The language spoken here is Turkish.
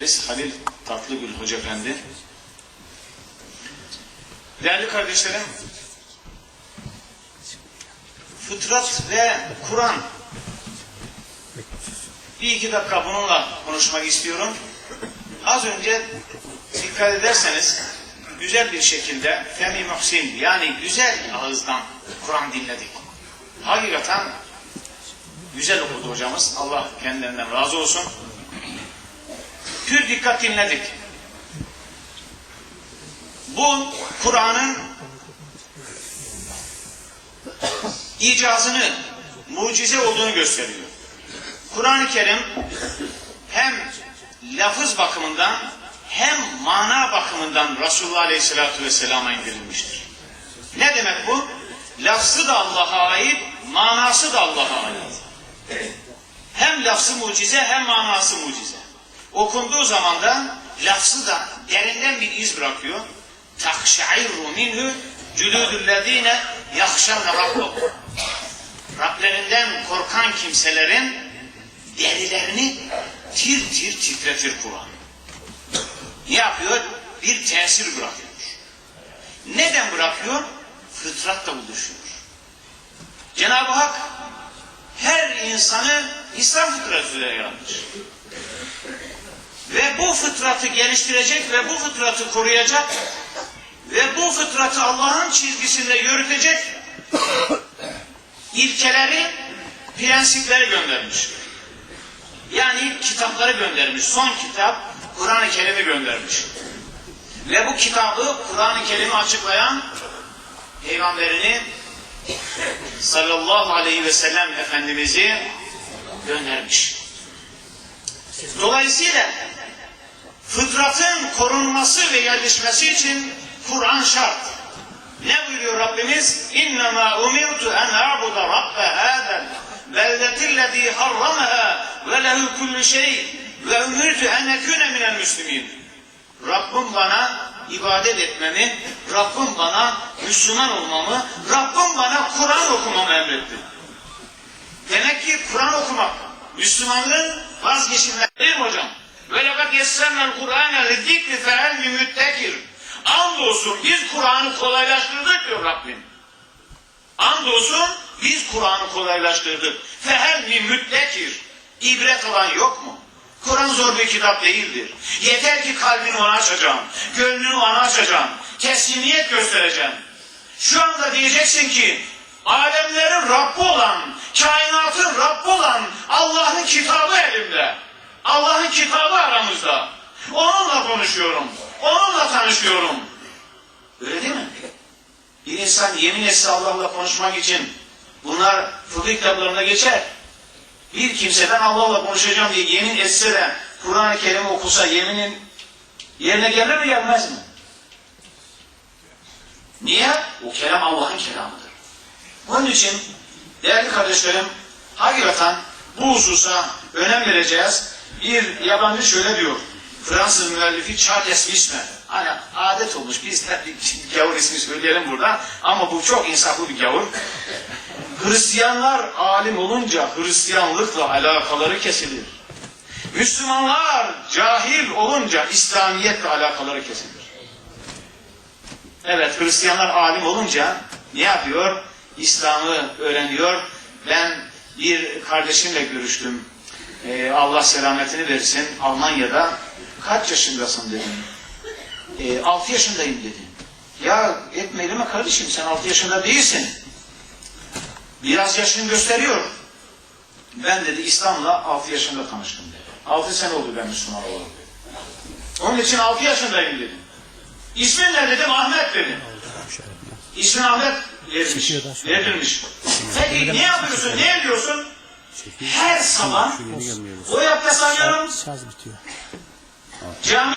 Biz Halil Tatlıgül Hoca Efendi. Değerli kardeşlerim, fıtrat ve Kur'an. Bir iki dakika bununla konuşmak istiyorum. Az önce dikkat ederseniz güzel bir şekilde Femi Muhsin yani güzel ağızdan Kur'an dinledik. Hakikaten güzel okudu hocamız. Allah kendilerinden razı olsun. Pür dikkat dinledik. Bu Kur'an'ın icazını, mucize olduğunu gösteriyor. Kur'an-ı Kerim hem lafız bakımından hem mana bakımından Resulullah Aleyhisselatü Vesselam'a indirilmiştir. Ne demek bu? Lafzı da Allah'a ait, manası da Allah'a ait. Hem lafzı mucize hem manası mucize. Okunduğu zaman da lafzı da derinden bir iz bırakıyor. Takşa'irru minhu cülüdüllezine yakşavne rabbahum. Rablerinden korkan kimselerin derilerini tir tir titretir Kur'an. Ne yapıyor? Bir tesir bırakıyor. Neden bırakıyor? Fıtratla buluşuyor. Cenab-ı Hak her insanı İslam fıtratı üzere yaratmış. Ve bu fıtratı geliştirecek ve bu fıtratı koruyacak ve bu fıtratı Allah'ın çizgisinde yürütecek ilkeleri, prensipleri göndermiş. Yani kitapları göndermiş. Son kitap Kur'an-ı Kerim'i göndermiş. Ve bu kitabı Kur'an-ı Kerim'i açıklayan peygamberini sallallahu aleyhi ve sellem Efendimiz'i göndermiş. Dolayısıyla fıtratın korunması ve yerleşmesi için Kur'an şart. Ne buyuruyor Rabbimiz? İnnemâ umirtu en a'buda rabbe hâdel beldetillezî harramaha ve lehu kullu şey ve umirtu en ekûne minel müslimîn. Rabbim bana ibadet etmemi, Rabbim bana Müslüman olmamı, Rabbim bana Kur'an okumamı emretti. Demek ki Kur'an okumak, Müslümanlığın vazgeçilmez mi hocam? Ve lekad yessennel Kur'ane lizzikri fehel mi müttekir. Andolsun biz Kur'an'ı kolaylaştırdık diyor Rabbim. Andolsun biz Kur'an'ı kolaylaştırdık. Fehel mi müttekir. İbret alan yok mu? Kur'an zor bir kitap değildir. Yeter ki kalbini ona açacağım. Gönlünü ona açacağım. Teslimiyet göstereceğim. Şu anda diyeceksin ki alemlerin Rabbi olan, kainatın Rabbi olan Allah'ın kitabı elimde. Allah'ın kitabı aramızda. Onunla konuşuyorum. Onunla tanışıyorum. Öyle değil mi? Bir insan yemin etse Allah'la konuşmak için bunlar fıkıh kitaplarında geçer. Bir kimseden Allah'la konuşacağım diye yemin etse de Kur'an-ı Kerim'i okusa yeminin yerine gelir mi gelmez mi? Niye? O kelam Allah'ın kelamıdır. Onun için değerli kardeşlerim hakikaten bu hususa önem vereceğiz. Bir yabancı şöyle diyor. Fransız müellifi Charles Wismer. Hani adet olmuş biz de gavur ismi söyleyelim burada. Ama bu çok insaflı bir gavur. Hristiyanlar alim olunca Hristiyanlıkla alakaları kesilir. Müslümanlar cahil olunca İslamiyetle alakaları kesilir. Evet Hristiyanlar alim olunca ne yapıyor? İslam'ı öğreniyor. Ben bir kardeşimle görüştüm. Ee, Allah selametini versin. Almanya'da kaç yaşındasın dedim. Ee, 6 yaşındayım dedi. Ya etmeyelim mi kardeşim sen 6 yaşında değilsin. Biraz yaşını gösteriyor. Ben dedi İslam'la 6 yaşında tanıştım dedi. 6 sene oldu ben Müslüman olalı dedi. Onun için 6 yaşındayım dedim. İsmin ne dedim? Ahmet dedim. İsmin Ahmet verilmiş. Verilmiş. Peki ne yapıyorsun? Ne ediyorsun? Her sabah o abdest alıyorum. Şarj bitiyor. Cami